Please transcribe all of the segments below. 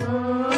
Oh.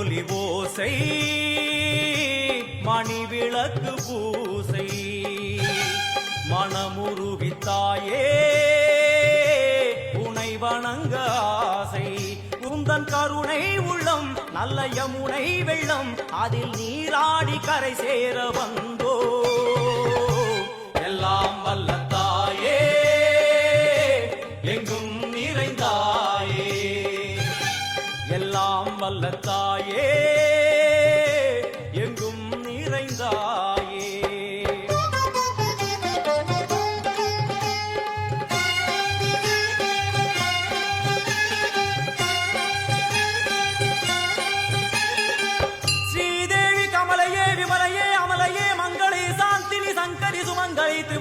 ஒலி ஓசை மணி விளக்கு பூசை. மனமுருகி தாயே உனை வணங்க ஆசை. உந்தன் கருணை உள்ளம் நல்ல யமுனை வெள்ளம். அதில் நீராடி கரை சேர வந்த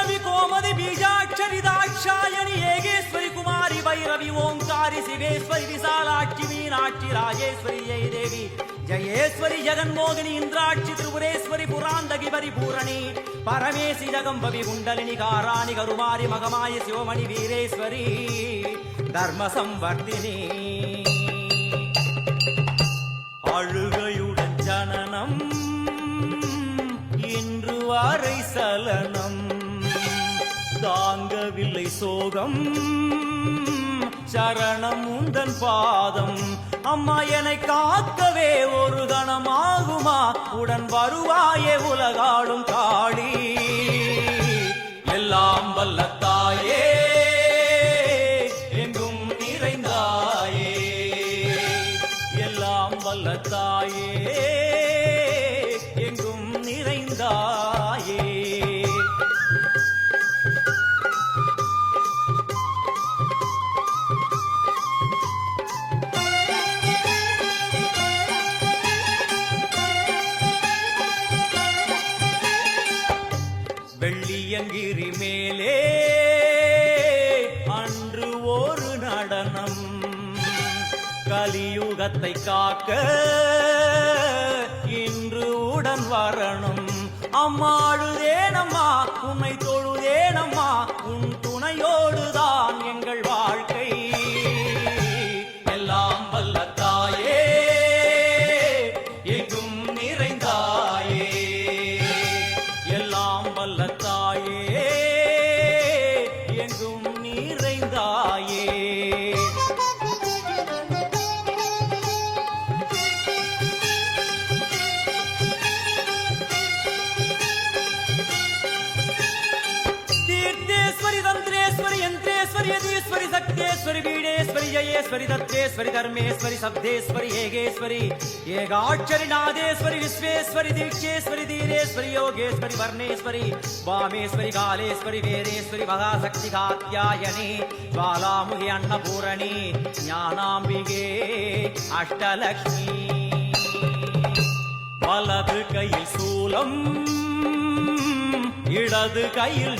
ಭೈರವಿ ಕೋಮದಿ బీజాక్షరి దాక్షాయణి ఏగేశ్వరి కుమారి ಭೈರವಿ ఓంకారి శివేశ్వరి విశాలాక్షి మీనాక్షి రాజేశ్వరి ಜಯ ದೇವಿ జయేశ్వరి జగన్మోగిని ఇంద్రాక్షి త్రిపురేశ్వరి పురాందగి వరి పూరణి పరమేశి జగంబవి గుండలిని కారాణి గరువారి మగమాయ శివమణి వీరేశ్వరి ధర్మ సంవర్ధిని. சோகம். சரணம் உந்தன் பாதம். அம்மா என்னை காக்கவே ஒரு கணமாகுமா? உடன் வருவாயே உலகாடும் காளி. எல்லாம் வல்ல காக்க இன்று உடன் வரணும். அம்மாழுதேனம்மா உன்னை தொழுதேனம்மா உன் துணையோடுதான் எங்கள் வாழ்க்கை. எல்லாம் வல்ல தாயே எங்கும் நிறைந்தாயே. எல்லாம் வல்ல தாயே. सत्येश्वरि वीणेश्वरि जयेश्वरि दत्तेश्वरि धर्मेश्वरि शब्देश्वरि हेगेश्वरि ஏகாட்சரி நாதேஸ்வரி விஸ்வேஸ்வரி திவிக்ஷேஸ்வரி தீரேஸ்வரி யோகேஸ்வரி வர்ணேஸ்வரி வாமேஸ்வரி காலேஸ்வரி வேரேஸ்வரி மகாசக்தி காத்யாயனி பாலாமுகி அன்னபூரணி ஞானாம்பிகே அஷ்டலக்ஷ்மி வலது கையில் சூலம் இடது கையில்